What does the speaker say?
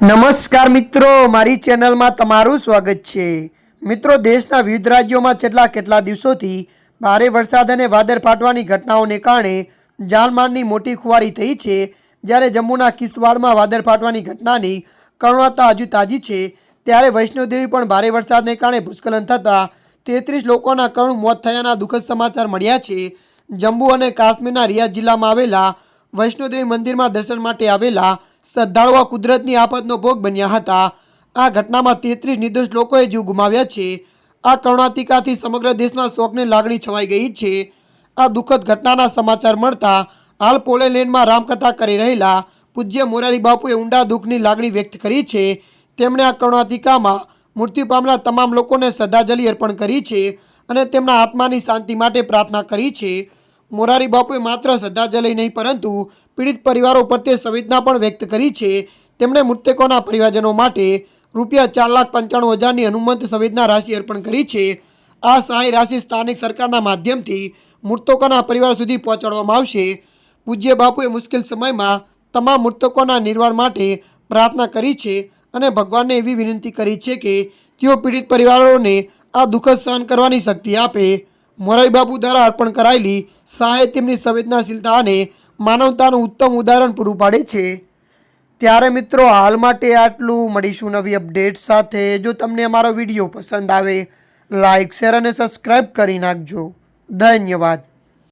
નમસ્કાર મિત્રો, મારી ચેનલમાં તમારું સ્વાગત છે. મિત્રો, દેશના વિવિધ રાજ્યોમાં છેલ્લા કેટલા દિવસોથી ભારે વરસાદ અને વાદળ ફાટવાની ઘટનાઓને કારણે જાનમાલની મોટી ખુવારી થઈ છે. જ્યારે જમ્મુના કિશ્તવાડમાં વાદળ ફાટવાની ઘટનાની કરુણતા હજુ તાજી છે, ત્યારે વૈષ્ણોદેવી પણ ભારે વરસાદને કારણે ભૂસ્ખલન થતાં તેત્રીસ લોકોના કરુણ મોત થયાના દુઃખદ સમાચાર મળ્યા છે. જમ્મુ અને કાશ્મીરના રિયાદ જિલ્લામાં આવેલા વૈષ્ણોદેવી મંદિરમાં દર્શન માટે આવેલા શ્રદ્ધાળુઓ કુદરતની આફતનો ભોગ બન્યા હતા. આ ઘટનામાં તેત્રીસ નિર્દોષ લોકોએ જીવ ગુમાવ્યા છે. આ કરુણાતિકાથી સમગ્ર દેશમાં શોકની લાગણી છવાઈ ગઈ છે. આ દુઃખદ ઘટનાના સમાચાર મળતા હાલ પોલેલેનમાં રામકથા કરી રહેલા પૂજ્ય મોરારી બાપુએ ઊંડા દુઃખની લાગણી વ્યક્ત કરી છે. તેમણે આ કરુણાતિકામાં મૃત્યુ પામેલા તમામ લોકોને શ્રદ્ધાંજલિ અર્પણ કરી છે અને તેમના આત્માની શાંતિ માટે પ્રાર્થના કરી છે. મોરારી બાપુએ માત્ર શ્રદ્ધાંજલિ નહીં પરંતુ પીડિત પરિવારો પ્રત્યે સંવેદના પણ વ્યક્ત કરી છે. તેમણે મૃતકોના પરિવારજનો માટે રૂપિયા ચાર લાખ પંચાણું હજારની હનુમંત સંવેદના રાશિ અર્પણ કરી છે. આ સહાય રાશિ સ્થાનિક સરકારના માધ્યમથી મૃતકોના પરિવાર સુધી પહોંચાડવામાં આવશે. પૂજ્ય બાપુએ મુશ્કેલ સમયમાં તમામ મૃતકોના નિર્વાણ માટે પ્રાર્થના કરી છે અને ભગવાનને એવી વિનંતી કરી છે કે તેઓ પીડિત પરિવારોને આ દુઃખદ સહન કરવાની શક્તિ આપે. મોરારી બાપુ દ્વારા અર્પણ કરાયેલી સહાય તેમની સંવેદનાશીલતા અને માનવતાનું ઉત્તમ ઉદાહરણ પૂરું પાડે છે. ત્યારે મિત્રો, હાલ માટે આટલું. મળીશું નવી અપડેટ સાથે. જો તમને અમારો વીડિયો પસંદ આવે લાઇક શેર અને સબસ્ક્રાઈબ કરી નાખજો. ધન્યવાદ.